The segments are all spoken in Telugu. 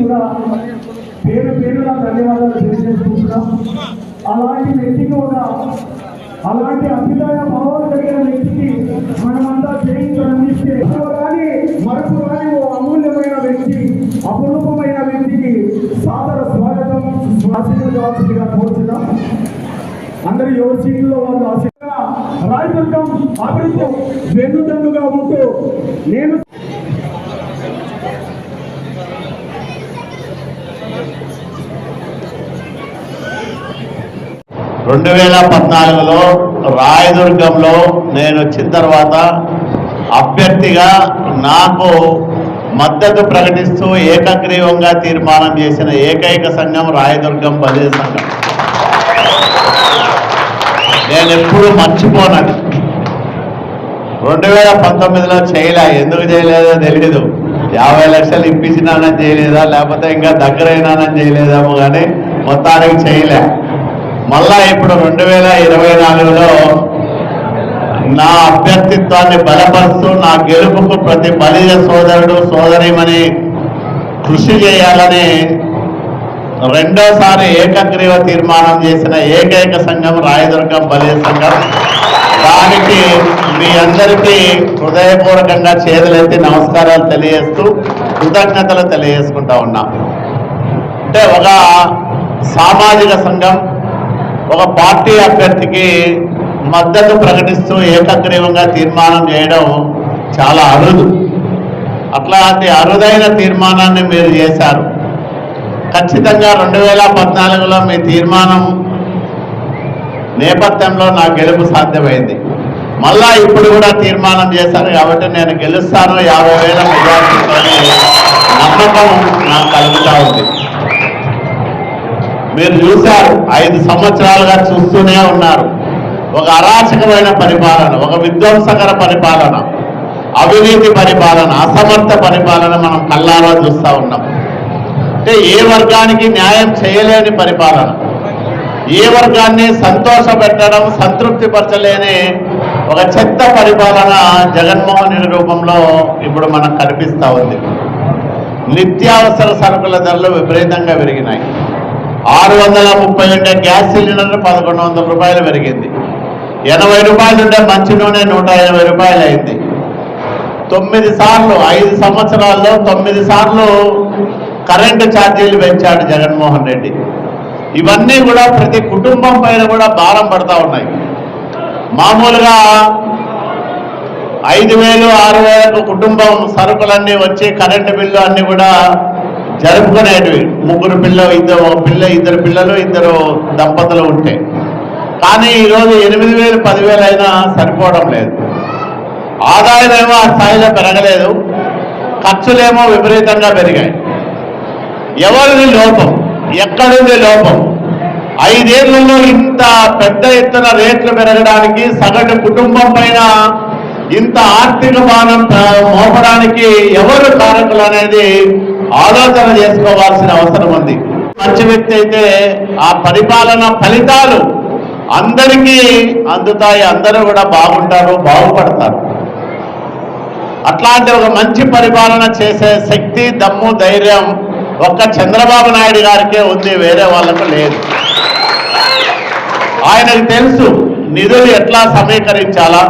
కూడా పేరు పేరున ధన్యవాదాలు తెలియజేసుకుంటున్నాం. అలాంటి వ్యక్తికి ఒక అలాంటి అభ్యుదయ భావాలు కలిగిన వ్యక్తికి మనమంతా చేయించి అందిస్తే కానీ మరపు కానీ ఓ అమూల్యమైన వ్యక్తి అపురూపమైన వ్యక్తికి సాదర స్వాగతం ఆశీర్వాదాలుగా కోరుతున్నాం. అందరి యువ సీట్లో వాళ్ళు ఆశీర్వాద రాయదుర్గం అభివృద్ధి వెన్నుదన్నుగా ఉంటూ నేను రెండు వేల పద్నాలుగులో రాయదుర్గంలో నేను వచ్చిన తర్వాత అభ్యర్థిగా నాకు మద్దతు ప్రకటిస్తూ ఏకగ్రీవంగా తీర్మానం చేసిన ఏకైక సంఘం రాయదుర్గం బదిలీ సంఘం. నేను ఎప్పుడు మర్చిపోనది రెండు వేల పంతొమ్మిదిలో చేయలే ఎందుకు చేయలేదో తెలియదు యాభై లక్షలు ఇప్పించినానని చేయలేదా లేకపోతే ఇంకా దగ్గరైనానని చేయలేదాము కానీ మొత్తానికి చేయలే. మళ్ళా ఇప్పుడు రెండు వేల ఇరవై నాలుగులో నా అభ్యర్థిత్వాన్ని బలపరుస్తూ నా గెలుపుకు ప్రతి బలిజ సోదరుడు సోదరిమని కృషి చేయాలని రెండోసారి ఏకగ్రీవ తీర్మానం చేసిన ఏకైక సంఘం రాయదుర్గం బలిజ సంఘం. దానికి మీ అందరికీ హృదయపూర్వకంగా చేతులెత్తి నమస్కారాలు తెలియజేస్తూ కృతజ్ఞతలు తెలియజేసుకుంటా ఉన్నా. అంటే ఒక సామాజిక సంఘం ఒక పార్టీ అభ్యర్థికి మద్దతు ప్రకటిస్తూ ఏకగ్రీవంగా తీర్మానం చేయడం చాలా అరుదు. అట్లాంటి అరుదైన తీర్మానాన్ని మీరు చేశారు. ఖచ్చితంగా రెండు వేల పద్నాలుగులో మీ తీర్మానం నేపథ్యంలో నా గెలుపు సాధ్యమైంది. మళ్ళా ఇప్పుడు కూడా తీర్మానం చేశారు కాబట్టి నేను గెలుస్తాను. యాభై వేల మెజార్టీతో నమ్మకం నాకు కలుగుతూ ఉంది. మీరు చూశారు ఐదు సంవత్సరాలుగా చూస్తూనే ఉన్నారు. ఒక అరాచకమైన పరిపాలన ఒక విధ్వంసకర పరిపాలన అవినీతి పరిపాలన అసమర్థ పరిపాలన మనం కళ్ళారా చూస్తూ ఉన్నాం. అంటే ఏ వర్గానికి న్యాయం చేయలేని పరిపాలన. ఏ వర్గాన్ని సంతోష పెట్టడం సంతృప్తి పరచలేని ఒక చెత్త పరిపాలన జగన్మోహన్ రెడ్డి రూపంలో ఇప్పుడు మనకు కనిపిస్తూ ఉంది. నిత్యావసర సరుకుల ధరలు విపరీతంగా పెరిగినాయి. ఆరు వందల ముప్పై ఉండే గ్యాస్ సిలిండర్ పదకొండు వందల రూపాయలు పెరిగింది. ఎనభై రూపాయలు ఉండే మంచి నూనె నూట ఎనభై రూపాయలు అయింది తొమ్మిది సార్లు ఐదు సంవత్సరాల్లో తొమ్మిది సార్లు కరెంటు ఛార్జీలు పెంచాడు జగన్మోహన్ రెడ్డి. ఇవన్నీ కూడా ప్రతి కుటుంబం పైన కూడా భారం పడతా ఉన్నాయి. మామూలుగా ఐదు వేలు ఆరు వేలకు కుటుంబం సరుకులన్నీ వచ్చి కరెంటు బిల్లు అన్నీ కూడా జరుపుకునేటివి. ముగ్గురు పిల్ల ఇద్దరు పిల్ల ఇద్దరు పిల్లలు ఇద్దరు దంపతులు ఉంటే. కానీ ఈరోజు ఎనిమిది వేలు పదివేలు అయినా సరిపోవడం లేదు. ఆదాయం ఏమో ఆ స్థాయిలో పెరగలేదు. ఖర్చులేమో విపరీతంగా పెరిగాయి. ఎవరిది లోపం? ఎక్కడుంది లోపం? ఐదేళ్ళలో ఇంత పెద్ద ఎత్తున రేట్లు పెరగడానికి సగటు కుటుంబం పైన ఇంత ఆర్థిక భారం మోపడానికి ఎవరు కారకులు అనేది ఆలోచన చేసుకోవాల్సిన అవసరం ఉంది. మంచి వ్యక్తి అయితే ఆ పరిపాలన ఫలితాలు అందరికీ అందుతాయి అందరూ కూడా బాగుంటారు బాగుపడతారు. అట్లాంటి ఒక మంచి పరిపాలన చేసే శక్తి దమ్ము ధైర్యం ఒక్క చంద్రబాబు నాయుడు గారికే ఉంది వేరే వాళ్ళకు లేదు. ఆయనకు తెలుసు నిధులు ఎట్లా సమీకరించాలా?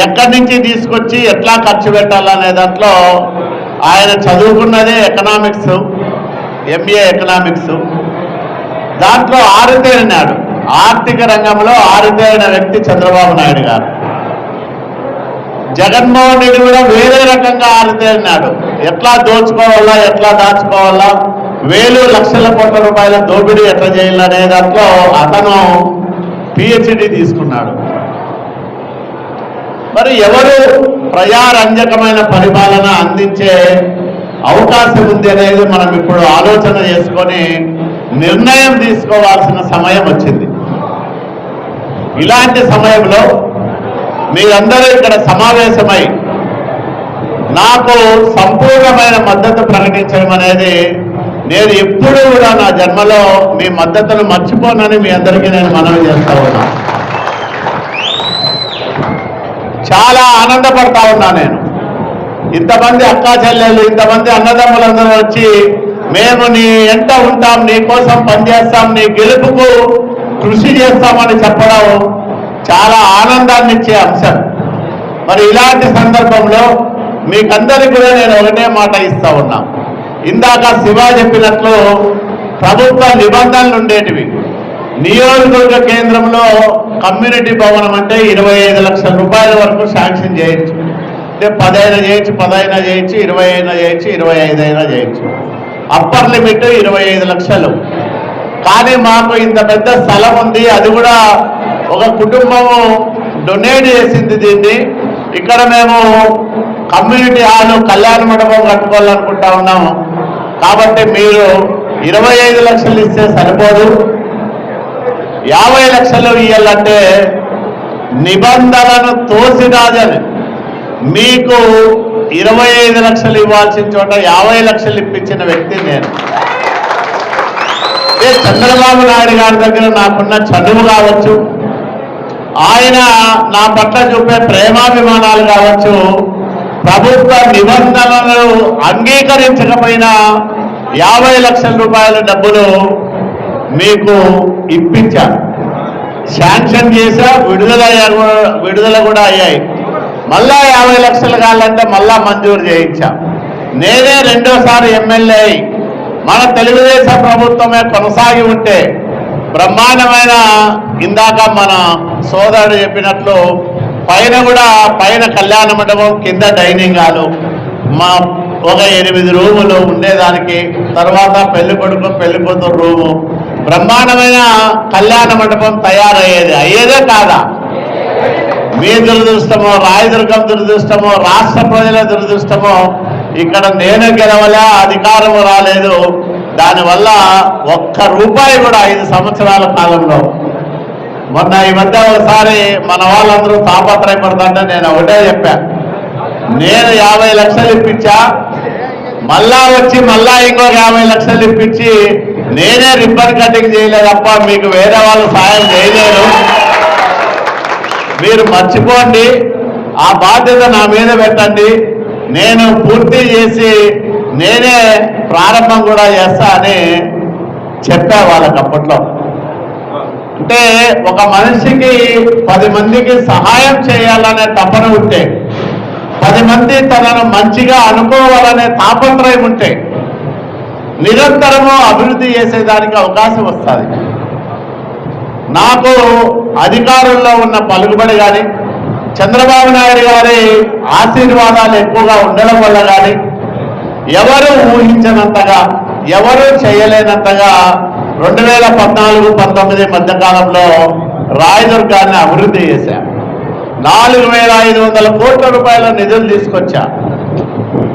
ఎక్కడి నుంచి తీసుకొచ్చి ఎట్లా ఖర్చు పెట్టాలనే దాంట్లో ఆయన చదువుకున్నదే ఎకనామిక్స్ ఎంఏ ఎకనామిక్స్ దాంట్లో ఆరితేరినాడు ఆర్థిక రంగంలో ఆరితేరిన వ్యక్తి చంద్రబాబు నాయుడు గారు. జగన్మోహన్ రెడ్డి కూడా వేరే రకంగా ఆరితేరినాడు ఎట్లా దోచుకోవాలా ఎట్లా దాచుకోవాలా వేలు లక్షల కోట్ల రూపాయల దోపిడీ ఎట్లా చేయాలనే దాంట్లో అతను పిహెచ్డి తీసుకున్నాడు. మరి ఎవరు ప్రజారంజకమైన పరిపాలన అందించే అవకాశం ఉంది అనేది మనం ఇప్పుడు ఆలోచన చేసుకొని నిర్ణయం తీసుకోవాల్సిన సమయం వచ్చింది. ఇలాంటి సమయంలో మీరందరూ ఇక్కడ సమావేశమై నాకు సంపూర్ణమైన మద్దతు ప్రకటించడం అనేది నేను ఎప్పుడూ కూడా నా జన్మలో మీ మద్దతును మర్చిపోనని మీ అందరికీ నేను మనవి చేస్తా ఉన్నాను. చాలా ఆనందపడతా ఉన్నా నేను. ఇంతమంది అక్కా చెల్లెళ్ళు ఇంతమంది అన్నదమ్ములందరూ వచ్చి మేము నీ ఎంట ఉంటాం నీ కోసం పనిచేస్తాం నీ గెలుపుకు కృషి చేస్తామని చెప్పడం చాలా ఆనందాన్ని ఇచ్చే అంశం. మరి ఇలాంటి సందర్భంలో మీకందరికీ కూడా నేను ఒకటే మాట ఇస్తా ఉన్నా. ఇందాక శివ చెప్పినట్లు ప్రభుత్వ నిబంధనలు ఉండేటివి. నియోజకవర్గ కేంద్రంలో కమ్యూనిటీ భవనం అంటే ఇరవై ఐదు లక్షల రూపాయల వరకు శాంక్షన్ చేయొచ్చు అంటే పదైనా చేయొచ్చు పదైనా చేయొచ్చు ఇరవై అయినా చేయొచ్చు ఇరవై ఐదు అయినా చేయొచ్చు అప్పర్ లిమిట్ ఇరవై ఐదు లక్షలు. కానీ మాకు ఇంత పెద్ద స్థలం ఉంది అది కూడా ఒక కుటుంబము డొనేట్ చేసింది దీన్ని. ఇక్కడ మేము కమ్యూనిటీ హాల్ కళ్యాణ మండపం కట్టుకోవాలనుకుంటా ఉన్నాము. కాబట్టి మీరు ఇరవై ఐదు లక్షలు ఇస్తే సరిపోదు. యాభై లక్షలు ఇవ్వాలంటే నిబంధనలను తోసిరాజని మీకు ఇరవై ఐదు లక్షలు ఇవ్వాల్సిన చోట యాభై లక్షలు ఇప్పించిన వ్యక్తి నేను. ఏ చంద్రబాబు నాయుడు గారి దగ్గర నాకున్న చదువు కావచ్చు ఆయన నా పట్ల చూపే ప్రేమాభిమానాలు కావచ్చు ప్రభుత్వ నిబంధనలు అంగీకరించకపోయినా యాభై లక్షల రూపాయల డబ్బులు మీకు ఇప్పించాను శాంక్షన్ చేశా విడుదల కూడా- విడుదల కూడా అయ్యాయి. మళ్ళా యాభై లక్షలు కావాలంటే మళ్ళా మంజూరు చేయించా. నేనే రెండోసారి ఎమ్మెల్యే అయి మన తెలుగుదేశం ప్రభుత్వమే కొనసాగి ఉంటే బ్రహ్మాండమైన ఇందాక మన సోదరుడు చెప్పినట్లు పైన కూడా పైన కళ్యాణ మండపం కింద డైనింగ్ హాలు మా ఒక ఎనిమిది రూములు ఉండేదానికి తర్వాత పెళ్ళి కొడుకు పెళ్ళి కూతురు రూము బ్రహ్మాండమైన కళ్యాణ మండపం తయారయ్యేది. అయ్యేదే కాదా? మీ దురదృష్టమో రాయదుర్గం దురదృష్టమో రాష్ట్ర ప్రజల దురదృష్టమో ఇక్కడ నేను గెలవలే అధికారం రాలేదు. దానివల్ల ఒక్క రూపాయి కూడా ఐదు సంవత్సరాల కాలంలో. మొన్న ఈ మధ్య ఒకసారి మన వాళ్ళందరూ తాపత్రయపడుతుంటే నేను ఒకటే చెప్పాను నేను యాభై లక్షలు ఇప్పించా మళ్ళా వచ్చి మళ్ళా ఇంకో యాభై లక్షలు ఇప్పించి నేనే రిబ్బన్ కటింగ్ చేయలేదప్ప మీకు వేరే వాళ్ళు సాయం చేయలేరు. మీరు మర్చిపోండి. ఆ బాధ్యత నా మీద పెట్టండి. నేను పూర్తి చేసి నేనే ప్రారంభం కూడా చేస్తా అని చెప్పా వాళ్ళకి అప్పట్లో. అంటే ఒక మనిషికి పది మందికి సహాయం చేయాలనే తపన ఉంటే పది మంది తనను మంచిగా అనుకోవాలనే తాపత్రయం ఉంటే నిరంతరము అభివృద్ధి చేసేదానికి అవకాశం వస్తుంది. నాకు అధికారంలో ఉన్న పలుకుబడి కానీ చంద్రబాబు నాయుడు గారి ఆశీర్వాదాలు ఎక్కువగా ఉండడం వల్ల కానీ ఎవరు ఊహించనంతగా ఎవరు చేయలేనంతగా రెండు వేల పద్నాలుగు పంతొమ్మిది మధ్యకాలంలో రాయదుర్గాన్ని అభివృద్ధి చేశారు. నాలుగు వేల ఐదు వందల కోట్ల రూపాయల నిధులు తీసుకొచ్చా.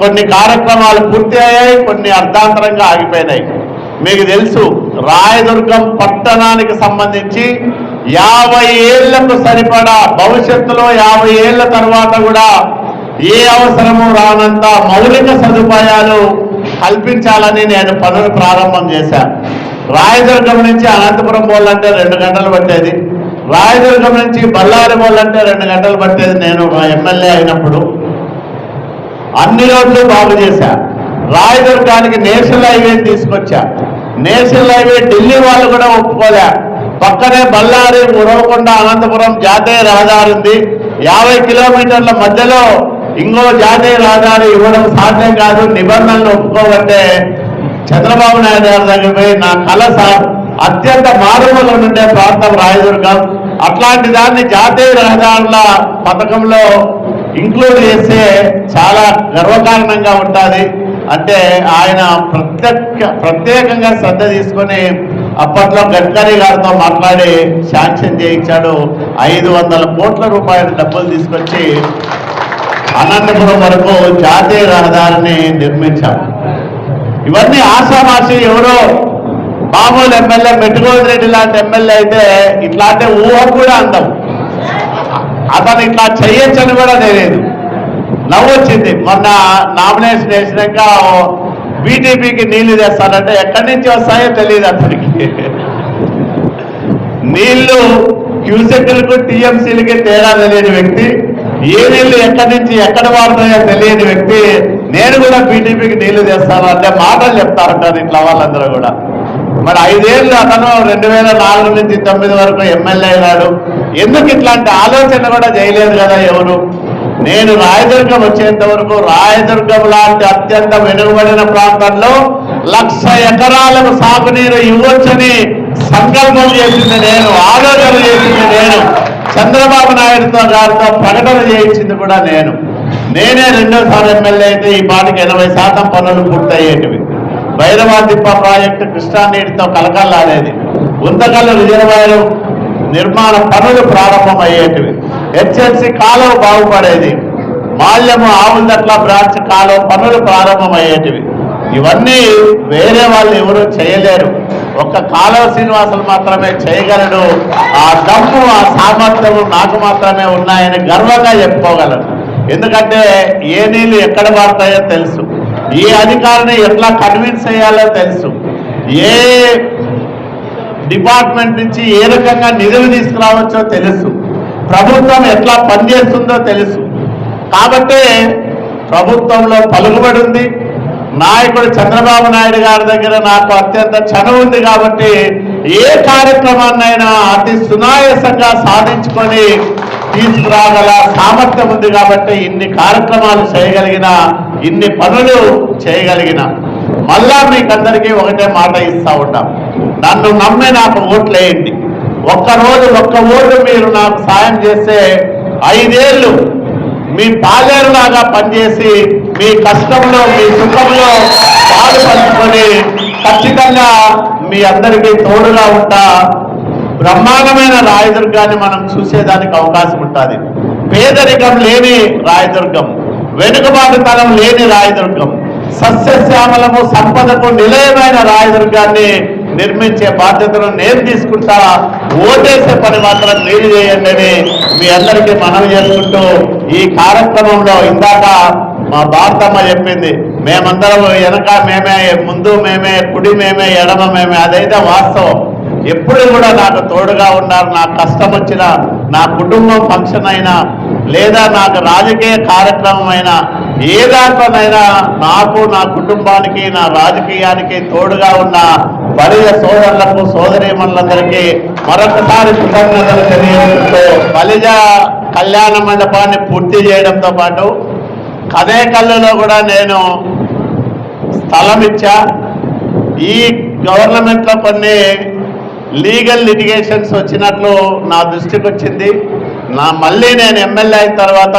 కొన్ని కార్యక్రమాలు పూర్తి అయ్యాయి కొన్ని అర్ధాంతరంగా ఆగిపోయినాయి. మీకు తెలుసు రాయదుర్గం పట్టణానికి సంబంధించి యాభై ఏళ్ళకు సరిపడా భవిష్యత్తులో యాభై ఏళ్ళ తర్వాత కూడా ఏ అవసరము రానంత మౌలిక సదుపాయాలు కల్పించాలని నేను పనులు ప్రారంభం చేశాను రాయదుర్గం నుంచి అనంతపురం పోవాలంటే రెండు గంటలు పట్టేది. రాయదుర్గం నుంచి బళ్ళారి వాళ్ళంటే రెండు గంటలు పట్టేది నేను మా ఎమ్మెల్యే అయినప్పుడు. అన్ని రోడ్లు బాగు చేశా. రాయదుర్గానికి నేషనల్ హైవే తీసుకొచ్చా. నేషనల్ హైవే ఢిల్లీ వాళ్ళు కూడా ఒప్పుకోలే. పక్కనే బళ్ళారి ఉరవకొండ అనంతపురం జాతీయ రహదారి ఉంది. యాభై కిలోమీటర్ల మధ్యలో ఇంకో జాతీయ రహదారి ఇవ్వడం సాధ్యం కాదు. నిబంధనలు ఒప్పుకోవంటే చంద్రబాబు నాయుడు గారి దగ్గర పోయి నా కళ సార్ అత్యంత మారుమూల ఉండే ప్రాంతం రాయదుర్గం అట్లాంటి దాన్ని జాతీయ రహదారుల పథకంలో ఇంక్లూడ్ చేస్తే చాలా గర్వకారణంగా ఉంటుంది. అంటే ఆయన ప్రత్యేక ప్రత్యేకంగా శ్రద్ధ తీసుకొని అప్పట్లో గడ్కరీ గారితో మాట్లాడి శాంక్షన్ చేయించాడు. ఐదు వందల కోట్ల రూపాయల డబ్బులు తీసుకొచ్చి అనంతపురం వరకు జాతీయ రహదారిని నిర్మించాం. ఇవన్నీ ఆశామాషి ఎవరో మామూలు ఎమ్మెల్యే మెట్టుగోవింద రెడ్డి లాంటి ఎమ్మెల్యే అయితే ఇట్లాంటి ఊహ కూడా అందం. అతను ఇట్లా చెయ్యొచ్చని కూడా తెలియదు. నవ్వు వచ్చింది మొన్న నామినేషన్ వేసినాక బీటీపీకి నీళ్ళు తెస్తానంటే ఎక్కడి నుంచి వస్తాయో తెలియదు అతనికి. నీళ్ళు క్యూసెక్లకు టీఎంసీలకి తేడా తెలియని వ్యక్తి. ఏ నీళ్ళు ఎక్కడి నుంచి ఎక్కడ వాడుతాయో తెలియని వ్యక్తి. నేను కూడా బీటీపీకి నీళ్ళు తెస్తాను అంటే మాటలు చెప్తారంటారు ఇట్లా వాళ్ళందరూ కూడా. మరి ఐదేళ్ళు అతను రెండు వేల నాలుగు నుంచి తొమ్మిది వరకు ఎమ్మెల్యే అయినాడు. ఎందుకు ఇట్లాంటి ఆలోచన కూడా చేయలేదు కదా ఎవరు? నేను రాయదుర్గం వచ్చేంత వరకు రాయదుర్గం లాంటి అత్యంత వెనుకబడిన ప్రాంతంలో లక్ష ఎకరాలకు సాగునీరు ఇవ్వచ్చని సంకల్పం చేసింది నేను ఆలోచన చేసింది నేను. చంద్రబాబు నాయుడుతో గారితో ప్రకటన చేయించింది కూడా నేను. నేనే రెండోసారి ఎమ్మెల్యే అయితే ఈ పాటికి ఎనభై శాతం పనులు పూర్తయ్యేటివి. భైరవాదిప్ప ప్రాజెక్టు కృష్ణా నీటితో కలకల్లాడేది. ఉంతకల్లు రిజర్వాయర్ నిర్మాణ పనులు ప్రారంభమయ్యేటివి. హెచ్ఎల్సి కాలువ బాగుపడేది. మాల్యము ఆవులదట్ల బ్రాంచ్ కాలువ పనులు ప్రారంభమయ్యేటివి. ఇవన్నీ వేరే వాళ్ళు ఎవరు చేయలేరు. ఒక్క కాలువ శ్రీనివాసులు మాత్రమే చేయగలడు ఆ దమ్ము ఆ సామర్థ్యము నాకు మాత్రమే ఉన్నాయని గర్వంగా చెప్పుకోగలను. ఎందుకంటే ఏ నీళ్ళు ఎక్కడ పడతాయో తెలుసు. ఏ అధికారిని ఎట్లా కన్విన్స్ చేయాలో తెలుసు. ఏ డిపార్ట్మెంట్ నుంచి ఏ రకంగా నిధులు తీసుకురావచ్చో తెలుసు. ప్రభుత్వం ఎట్లా పనిచేస్తుందో తెలుసు. కాబట్టే ప్రభుత్వంలో పలుకుబడి ఉంది. నాయకుడు చంద్రబాబు నాయుడు గారి దగ్గర నాకు అత్యంత చనువు ఉంది కాబట్టి ఏ కార్యక్రమాన్నైనా అతి సునాయాసంగా సాధించుకొని తీసుకురాగల సామర్థ్యం ఉంది కాబట్టి ఇన్ని కార్యక్రమాలు చేయగలిగిన ఇన్ని పనులు చేయగలిగిన మళ్ళా మీకందరికీ ఒకటే మాట ఇస్తా ఉంటాం నన్ను నమ్మి నాకు ఓట్లేయండి ఒక్కరోజు ఒక్క ఓటు మీరు నాకు సాయం చేస్తే ఐదేళ్ళు మీ పాలేరులాగా పనిచేసి మీ కష్టంలో మీ సుఖంలో పాలు పంచుకొని ఖచ్చితంగా మీ అందరికీ తోడుగా ఉంటా. బ్రహ్మాండమైన రాయదుర్గాన్ని మనం చూసేదానికి అవకాశం ఉంటుంది. పేదరికం లేని రాయదుర్గం. వెనుకబాటుతనం లేని రాయదుర్గం. సస్యశ్యామలము సంపదకు నిలయమైన రాయదుర్గాన్ని నిర్మించే బాధ్యతను నేను తీసుకుంటా. ఓటేసే పని మాత్రం మీరు చేయండి అని మీ అందరికీ మనం చేసుకుంటూ ఈ కార్యక్రమంలో ఇందాక మా భారతమ్మ చెప్పింది. మేమందరం వెనక మేమే ముందు మేమే కుడి మేమే ఎడమ మేమే అదైతే వాస్తవం. ఎప్పుడు కూడా నాకు తోడుగా ఉన్నారు నాకు కష్టం వచ్చినా నా కుటుంబం ఫంక్షన్ అయినా లేదా నాకు రాజకీయ కార్యక్రమమైన ఏ దాంట్లోనైనా నాకు నా కుటుంబానికి నా రాజకీయానికి తోడుగా ఉన్న బలిజ సోదరులకు సోదరీమణులందరికీ మరొకసారి కృతజ్ఞతలు తెలియజేస్తూ బలిజ కళ్యాణ మండపాన్ని పూర్తి చేయడంతో పాటు కదేకల్లులో కూడా నేను స్థలం ఇచ్చా. ఈ గవర్నమెంట్లో కొన్ని లీగల్ లిటిగేషన్స్ వచ్చినట్లు నా దృష్టికి వచ్చింది నా మళ్ళీ నేను ఎమ్మెల్యే అయిన తర్వాత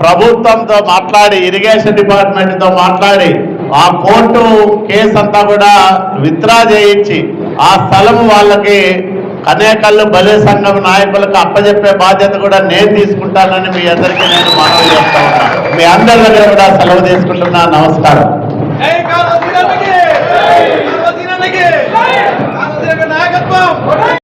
ప్రభుత్వంతో మాట్లాడి ఇరిగేషన్ డిపార్ట్మెంట్తో మాట్లాడి ఆ కోర్టు కేసు అంతా కూడా విత్డ్రా చేయించి ఆ స్థలం వాళ్ళకి కనేకల్లు బలే సంఘం నాయకులకు అప్పజెప్పే బాధ్యత కూడా నేను తీసుకుంటానని మీ అందరికీ నేను మనవి చేస్తా మీ అందరి దగ్గర కూడా సెలవు తీసుకుంటున్నా. నమస్కారం. నాయకత్వం